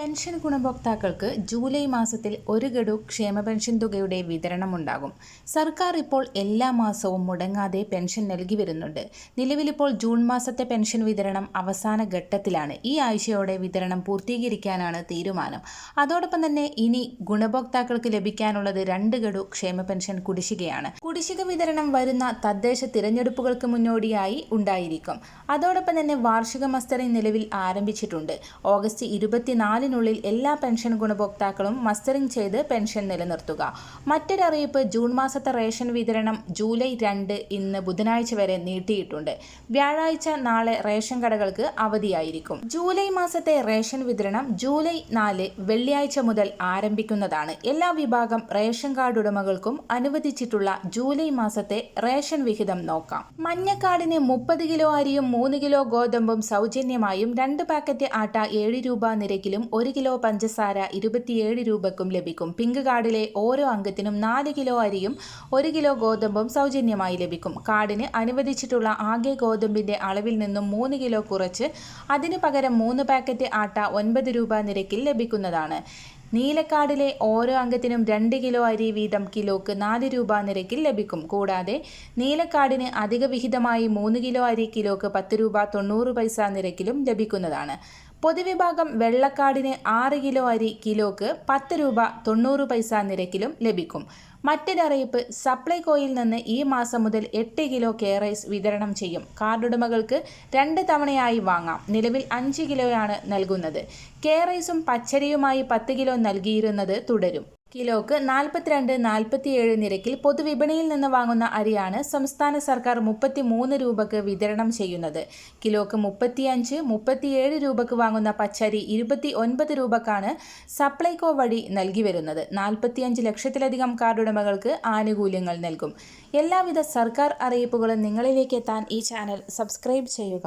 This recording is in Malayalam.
പെൻഷൻ ഗുണഭോക്താക്കൾക്ക് ജൂലൈ മാസത്തിൽ ഒരു ഗഡു ക്ഷേമ പെൻഷൻ തുകയുടെ വിതരണമുണ്ടാകും. സർക്കാർ ഇപ്പോൾ എല്ലാ മാസവും മുടങ്ങാതെ പെൻഷൻ നൽകി വരുന്നുണ്ട്. നിലവിലിപ്പോൾ ജൂൺ മാസത്തെ പെൻഷൻ വിതരണം അവസാന ഘട്ടത്തിലാണ്. ഈ ആഴ്ചയോടെ വിതരണം പൂർത്തീകരിക്കാനാണ് തീരുമാനം. അതോടൊപ്പം തന്നെ ഇനി ഗുണഭോക്താക്കൾക്ക് ലഭിക്കാനുള്ളത് രണ്ട് ഗഡു ക്ഷേമ പെൻഷൻ കുടിശ്ശികയാണ്. കുടിശ്ശിക വിതരണം വരുന്ന തദ്ദേശ തിരഞ്ഞെടുപ്പുകൾക്ക് മുന്നോടിയായി ഉണ്ടായിരിക്കും. അതോടൊപ്പം തന്നെ വാർഷിക മസ്റ്ററിംഗ് നിലവിൽ ആരംഭിച്ചിട്ടുണ്ട്. ഓഗസ്റ്റ് ഇരുപത്തിനാലിനുള്ളിൽ എല്ലാ പെൻഷൻ ഗുണഭോക്താക്കളും മസ്റ്ററിംഗ് ചെയ്ത് പെൻഷൻ നിലനിർത്തുക. മറ്റൊരറിയിപ്പ് ജൂൺ മാസത്തെ റേഷൻ വിതരണം ജൂലൈ രണ്ട് ഇന്ന് ബുധനാഴ്ച വരെ നീട്ടിയിട്ടുണ്ട്. വ്യാഴാഴ്ച നാളെ റേഷൻ കടകൾക്ക് അവധിയായിരിക്കും. ജൂലൈ മാസത്തെ റേഷൻ വിതരണം ജൂലൈ നാല് വെള്ളിയാഴ്ച മുതൽ ആരംഭിക്കുന്നതാണ്. എല്ലാ വിഭാഗം റേഷൻ കാർഡ് ഉടമകൾക്കും അനുവദിച്ചിട്ടുള്ള ജൂലൈ മാസത്തെ റേഷൻ വിഹിതം നോക്കാം. മഞ്ഞക്കാടിന് മുപ്പത് കിലോ അരിയും മൂന്ന് കിലോ ഗോതമ്പും സൗജന്യമായും രണ്ട് പാക്കറ്റ് ആട്ട ഏഴ് രൂപ നിരക്കിലും ഒരു കിലോ പഞ്ചസാര ഇരുപത്തിയേഴ് രൂപക്കും ലഭിക്കും. പിങ്ക് കാർഡിലെ ഓരോ അംഗത്തിനും നാല് കിലോ അരിയും ഒരു കിലോ ഗോതമ്പും സൗജന്യമായി ലഭിക്കും. കാർഡിന് അനുവദിച്ചിട്ടുള്ള ആകെ ഗോതമ്പിന്റെ അളവിൽ നിന്നും മൂന്ന് കിലോ കുറച്ച് അതിനു പകരം മൂന്ന് പാക്കറ്റ് ആട്ട ഒൻപത് രൂപ നിരക്കിൽ ലഭിക്കുന്നതാണ്. നീലക്കാടിലെ ഓരോ അംഗത്തിനും രണ്ട് കിലോ അരി വീതം കിലോക്ക് നാല് രൂപ നിരക്കിൽ ലഭിക്കും. കൂടാതെ നീലക്കാടിന് അധിക വിഹിതമായി മൂന്ന് കിലോ അരി കിലോക്ക് പത്ത് രൂപ തൊണ്ണൂറ് പൈസ നിരക്കിലും ലഭിക്കുന്നതാണ്. പൊതുവിഭാഗം വെള്ളക്കാടിന് ആറ് കിലോ അരി കിലോക്ക് പത്ത് രൂപ തൊണ്ണൂറ് പൈസ നിരക്കിലും ലഭിക്കും. മറ്റൊരറിയിപ്പ് സപ്ലൈകോയിൽ നിന്ന് ഈ മാസം മുതൽ എട്ട് കിലോ കെ റൈസ് വിതരണം ചെയ്യും. കാർഡുടമകൾക്ക് രണ്ട് തവണയായി വാങ്ങാം. നിലവിൽ അഞ്ച് കിലോയാണ് നൽകുന്നത്. കെ റൈസും പച്ചരിയുമായി പത്ത് കിലോ നൽകിയിരുന്നത് തുടരും. കിലോക്ക് നാൽപ്പത്തിരണ്ട് നാൽപ്പത്തിയേഴ് നിരക്കിൽ പൊതുവിപണിയിൽ നിന്ന് വാങ്ങുന്ന അരിയാണ് സംസ്ഥാന സർക്കാർ മുപ്പത്തി മൂന്ന് രൂപക്ക് വിതരണം ചെയ്യുന്നത്. കിലോക്ക് മുപ്പത്തിയഞ്ച് മുപ്പത്തിയേഴ് രൂപക്ക് വാങ്ങുന്ന പച്ചരി ഇരുപത്തി ഒൻപത് രൂപക്കാണ് സപ്ലൈകോ വഴി നൽകി വരുന്നത്. നാൽപ്പത്തിയഞ്ച് ലക്ഷത്തിലധികം കാർഡുടമകൾക്ക് ആനുകൂല്യങ്ങൾ നൽകും. എല്ലാവിധ സർക്കാർ അറിയിപ്പുകളും നിങ്ങളിലേക്ക് എത്താൻ ഈ ചാനൽ സബ്സ്ക്രൈബ് ചെയ്യുക.